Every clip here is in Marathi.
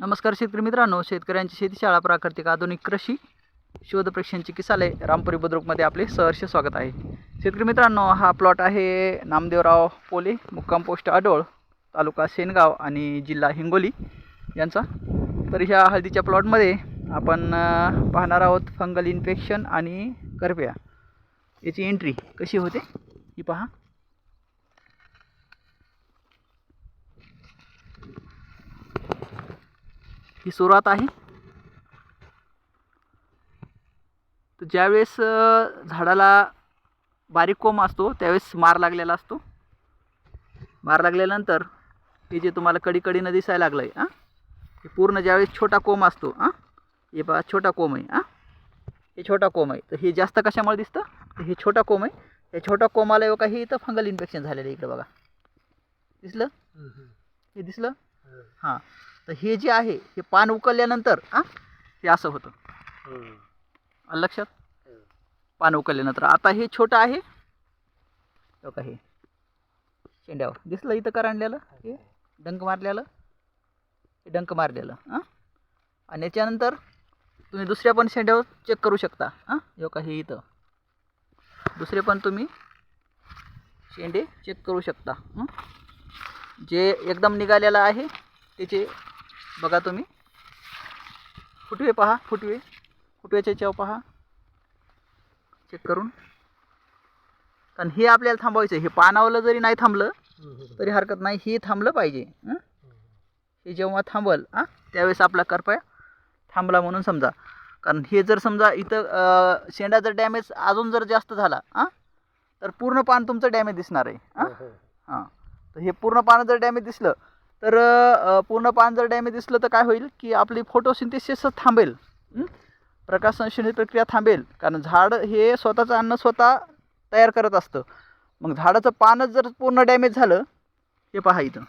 नमस्कार शेतकरी मित्रांनो शेतकऱ्यांची शेतीशाळा प्राकृतिक आधुनिक कृषी शोध प्रशिक्षणची किसाले रामपुरी बुद्रुकमध्ये आपले सहर्ष स्वागत आहे. शेतकरी मित्रांनो हा प्लॉट आहे नामदेवराव पोले मुक्काम पोस्ट आडोळ तालुका सेनगाव आणि जिल्हा हिंगोली यांचा. तर ह्या हळदीच्या प्लॉटमध्ये आपण पाहणार आहोत फंगल इन्फेक्शन आणि करप्या. याची एंट्री कशी होते ही पहा. ही सुरुवात आहे. तर ज्यावेळेस झाडाला बारीक कोंब असतो त्यावेळेस मार लागलेला असतो. मार लागल्यानंतर हे जे तुम्हाला कडीकडीनं दिसायला लागलं आहे हां हे पूर्ण ज्यावेळेस छोटा कोंब असतो हां हे बघा छोटा कोंब आहे हां हे छोटा कोंब आहे. तर हे जास्त कशामुळे दिसतं? तर हे छोटा कोंब आहे. या छोटा कोंबाला एवढं काही इथं फंगल इन्फेक्शन झालेलं आहे इकडं बघा. दिसलं? हे दिसलं? हां. तर हे जे आहे हे पान उकलल्यानंतर हां हे असं होतं. आलं लक्षात? पान उकलल्यानंतर आता हे छोटं आहे. हो का हे. शेंड्यावर. दिसलं इथं करंडलेलं हे डंक मारलेलं? हे डंक मारलेलं हां आणि याच्यानंतर तुम्ही दुसऱ्या पण शेंड्यावर चेक करू शकता हां हो का हे इथं. दुसरे पण तुम्ही शेंडे चेक करू शकता हं? जे एकदम निघालेलं आहे त्याचे बघा तुम्ही. फुटवे पहा फुटवे. फुटव्याचे चव पहा. चेक करून. कारण हे आपल्याला थांबवायचं आहे. हे पानावलं जरी नाही थांबलं तरी हरकत नाही. हे थांबलं पाहिजे. हं? हे जेव्हा थांबल हां? त्यावेळेस आपला करपाय थांबला म्हणून समजा. कारण हे जर समजा इथं शेंडा जर डॅमेज अजून जर जास्त झाला हां? तर पूर्ण पान तुमचं डॅमेज दिसणार आहे. हां? हां तर हे पूर्ण पान जर डॅमेज दिसलं तर पूर्ण पान जर डॅमेज दिसलं तर काय होईल की आपली फोटोसिंथेसिस थांबेल. हं? प्रकाश प्रक्रिया थांबेल. कारण झाड हे स्वतःचं अन्न स्वतः तयार करत असतं. मग झाडाचं पानच जर पूर्ण डॅमेज झालं हे पहा इथं.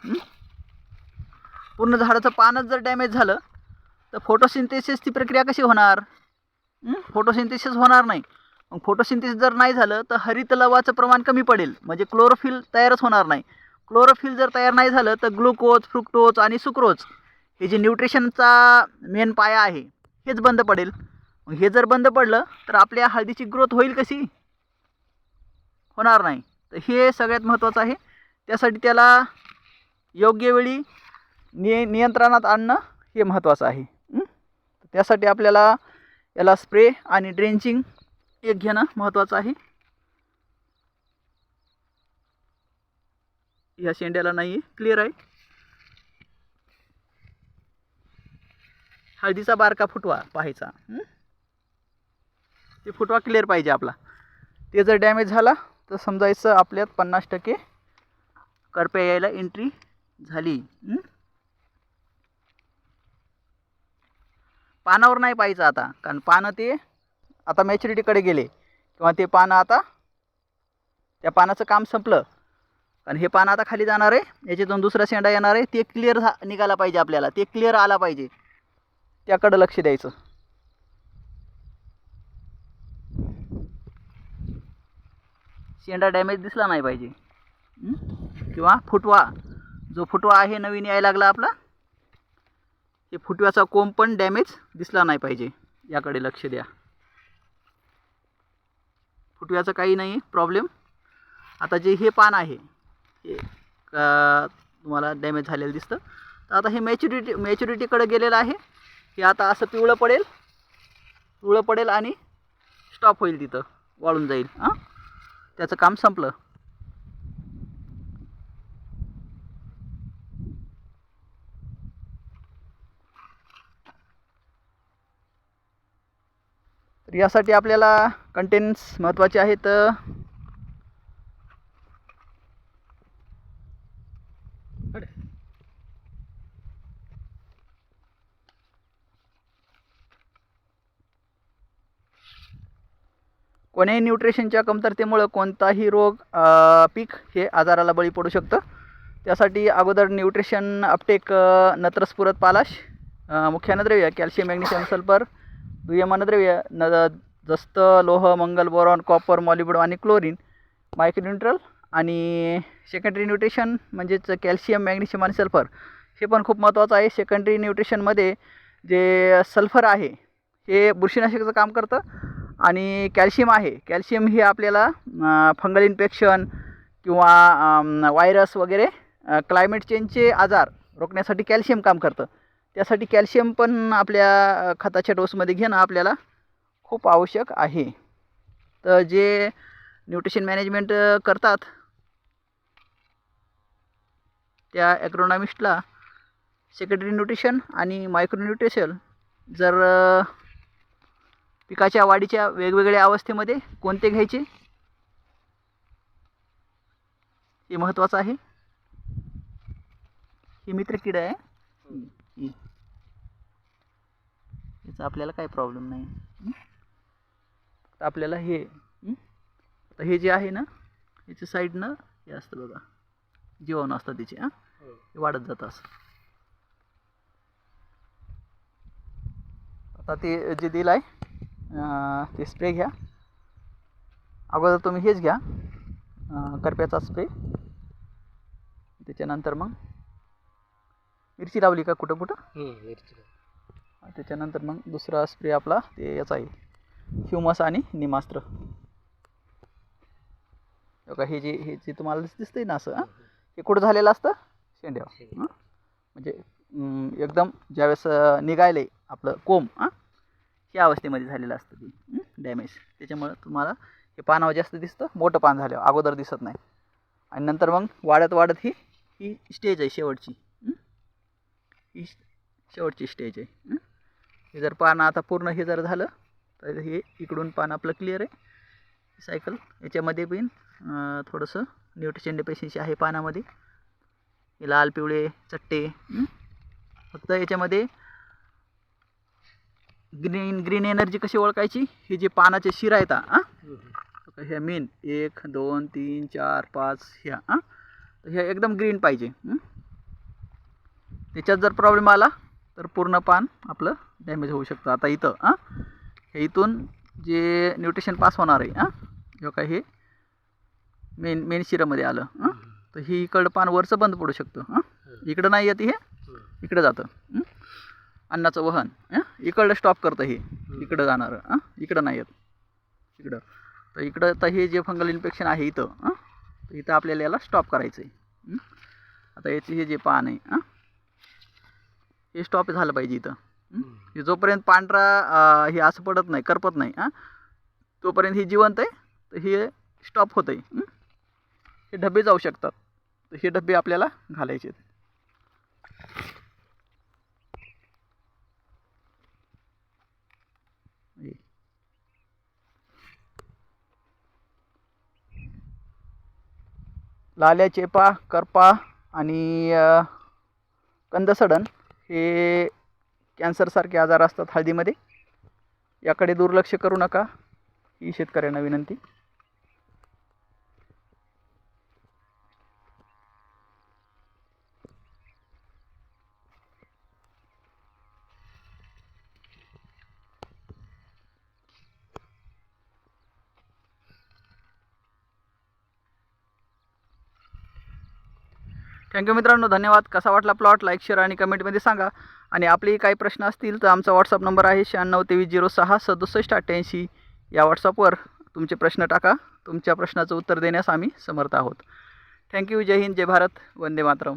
पूर्ण झाडाचं पानच जर डॅमेज झालं तर फोटोसिंथेसिसची प्रक्रिया कशी होणार? फोटोसिंथेसिस होणार नाही. मग फोटोसिंथेसिस जर नाही झालं तर हरित लवाचं प्रमाण कमी पडेल. म्हणजे क्लोरोफिल तयारच होणार नाही. क्लोरोफिल जर तयार नाही झालं तर ग्लुकोज फ्रुक्टोज आणि सुक्रोज हे जे न्यूट्रिशनचा मेन पाया आहे हेच बंद पडेल. मग हे जर बंद पडलं तर आपल्या हळदीची ग्रोथ होईल कशी? होणार नाही. तर हे सगळ्यात महत्त्वाचं आहे. त्यासाठी त्याला योग्य वेळी निय नियंत्रणात आणणं हे महत्त्वाचं आहे. त्यासाठी आपल्याला याला स्प्रे आणि ड्रेंचिंग एक घेणं महत्त्वाचं आहे. ह्या शेंड्याला नाही आहे क्लिअर आहे? हळदीचा बारका फुटवा पाहायचा. ते फुटवा क्लिअर पाहिजे आपला. ते जर डॅमेज झाला तर समजायचं आपल्यात पन्नास टक्के करप्या यायला एंट्री झाली. पानावर नाही पाहिजे आता कारण पानं ते आता मॅच्युरिटीकडे गेले. किंवा ते पानं आता त्या पानाचं काम संपलं. आणि हे पान आता खाली जाणार आहे. याच्यातून दुसरा शेंडा येणार आहे. ते क्लिअर झा निघाला पाहिजे आपल्याला. ते क्लिअर आला पाहिजे. त्याकडं लक्ष द्यायचं. शेंडा डॅमेज दिसला नाही पाहिजे. किंवा फुटवा. जो फुटवा आहे नवीन यायला लागला आपला हे फुटव्याचा कोंब पण डॅमेज दिसला नाही पाहिजे. याकडे लक्ष द्या. फुटव्याचं काही नाही प्रॉब्लेम आता जे हे पान आहे तुम्हाला डॅमेज झालेलं दिसतं. तर आता हे मॅच्युरिटी मॅच्युरिटीकडे गेलेलं आहे. हे आता असं पिवळं पडेल. पिवळं पडेल आणि स्टॉप होईल तिथं. वाळून जाईल. हां? त्याचं काम संपलं. तर यासाठी आपल्याला कंटेन्स महत्त्वाचे आहेत. कोण्याही न्यूट्रिशनच्या कमतरतेमुळं कोणताही रोग पीक हे आजाराला बळी पडू शकतं. त्यासाठी अगोदर न्यूट्रिशन अपटेक नत्रस्फुरत पालाश अ, मुख्य अन्नद्रव्य कॅल्शियम मॅग्नेशियम सल्फर दुय्यम अन्नद्रव्य न जस्त लोह मंगल बोरॉन कॉपर मॉलिब्डो आणि क्लोरीन मायक्रोन्युट्रल आणि सेकंडरी न्यूट्रिशन म्हणजेच कॅल्शियम मॅग्नेशियम आणि सल्फर हे पण खूप महत्त्वाचं आहे. सेकंडरी न्यूट्रिशनमध्ये जे सल्फर आहे हे बुरशीनाशकाचं काम करतं. आणि कॅल्शियम आहे. कॅल्शियम हे आपल्याला फंगल इन्फेक्शन किंवा व्हायरस वगैरे क्लायमेट चेंजचे आजार रोखण्यासाठी कॅल्शियम काम करतं. त्यासाठी कॅल्शियम पण आपल्या खताच्या डोसमध्ये घेणं आपल्याला खूप आवश्यक आहे. तर जे न्यूट्रिशन मॅनेजमेंट करतात त्या ॲग्रोनॉमिस्टला सेक्रेटरी न्यूट्रिशन आणि मायक्रो न्यूट्रिशन जर पिकाच्या वाढीच्या वेगवेगळ्या अवस्थेमध्ये कोणते घ्यायचे? हे महत्त्वाचं आहे. ही मित्र किड आहे. ही- ही. याचा आपल्याला काही प्रॉब्लेम नाही. हं? आपल्याला हे. हं? आता हे जे आहे ना याच्या साईडनं हे असतं बघा. जीवाणू असतात तिचे हां. हे. वाढत जातं असं. आता ते जे दिलं आहे ते स्प्रे घ्या. अगोदर तुम्ही हेच घ्या. करप्याचा स्प्रे त्याच्यानंतर मग मिरची लावली का कुठं कुठं? त्याच्यानंतर मग दुसरा स्प्रे आपला ते याचा आहे. ह्युमस आणि निमास्त्र. बघा हे जे हे जे तुम्हाला दिस- दिसतंय ना असं हं? कुठं झालेलं असतं? शेंड्यावर? म्हणजे एकदम ज्यावेळेस निघायले आपलं कोंब हां? या अवस्थेमध्ये झालेलं असतं ते डॅमेज त्याच्यामुळं तुम्हाला हे पानावर जास्त दिसतं मोठं पान झाल्यावर अगोदर दिसत नाही. आणि नंतर मग वाढत वाढत ही ही स्टेज आहे शेवटची ही? शेवटची स्टेज आहे हे? जर पानं आता पूर्ण हे जर झालं तर हे इकडून पान आपलं क्लिअर आहे. सायकल याच्यामध्ये पण थोडंसं न्यूट्रिशन डेफिशियन्सी आहे पानामध्ये. हे लाल पिवळे चट्टे फक्त याच्यामध्ये ग्रीन ग्रीन एनर्जी कशी ओळखायची? हे जे पानाचे शिरा आहेत हां? ह्या मेन एक दोन तीन चार पाच ह्या हां? तर ह्या एकदम ग्रीन पाहिजे त्याच्यात जर प्रॉब्लेम आला तर पूर्ण पान आपलं डॅमेज होऊ शकतं. आता इथं हां? हे इथून जे न्यूट्रिशन पास होणार आहे हां? हे काय हे मेन मेन शिरामध्ये आलं हां? तर ही इकडं पान वरचं बंद पडू शकतं हां? इकडं नाही येत हे इकडं जातं अन्नाचं वहन. हं? इकडं स्टॉप करतं हे. इकडं जाणारं. हां? इकडं नाही येत. इकडं. तर इकडं तर हे जे फंगल इन्फेक्शन आहे इथं हां? तर इथं आपल्याला याला स्टॉप करायचं आहे आता याचे हे जे पान आहे हां? हे स्टॉप झालं पाहिजे इथं. हं? जोपर्यंत पांढरा हे असं पडत नाही करपत नाही हां? तोपर्यंत हे जिवंत आहे. तर हे स्टॉप होतं आहे हे डबे जाऊ शकतात. तर हे डबे आपल्याला घालायचे आहेत हे. लाल्या चेपा करपा आणि कंदसडन हे कॅन्सरसारखे आजार असतात हळदीमध्ये. याकडे दुर्लक्ष करू नका. ही शेतकऱ्यांना विनंती. थँक्यू मित्रांनो धन्यवाद. कसा वाटला प्लॉट लाईक शेअर आणि कमेंटमध्ये सांगा. आणि आपले काही प्रश्न असतील तर आमचा व्हॉट्सअप नंबर आहे शहाण्णव तेवीस झिरो सहा सदुसष्ट अठ्ठ्याऐंशी. या व्हॉट्सअपवर तुमचे प्रश्न टाका. तुमच्या प्रश्नाचं उत्तर देण्यास आम्ही समर्थ आहोत. थँक्यू जय हिंद जय भारत. वंदे मातरम.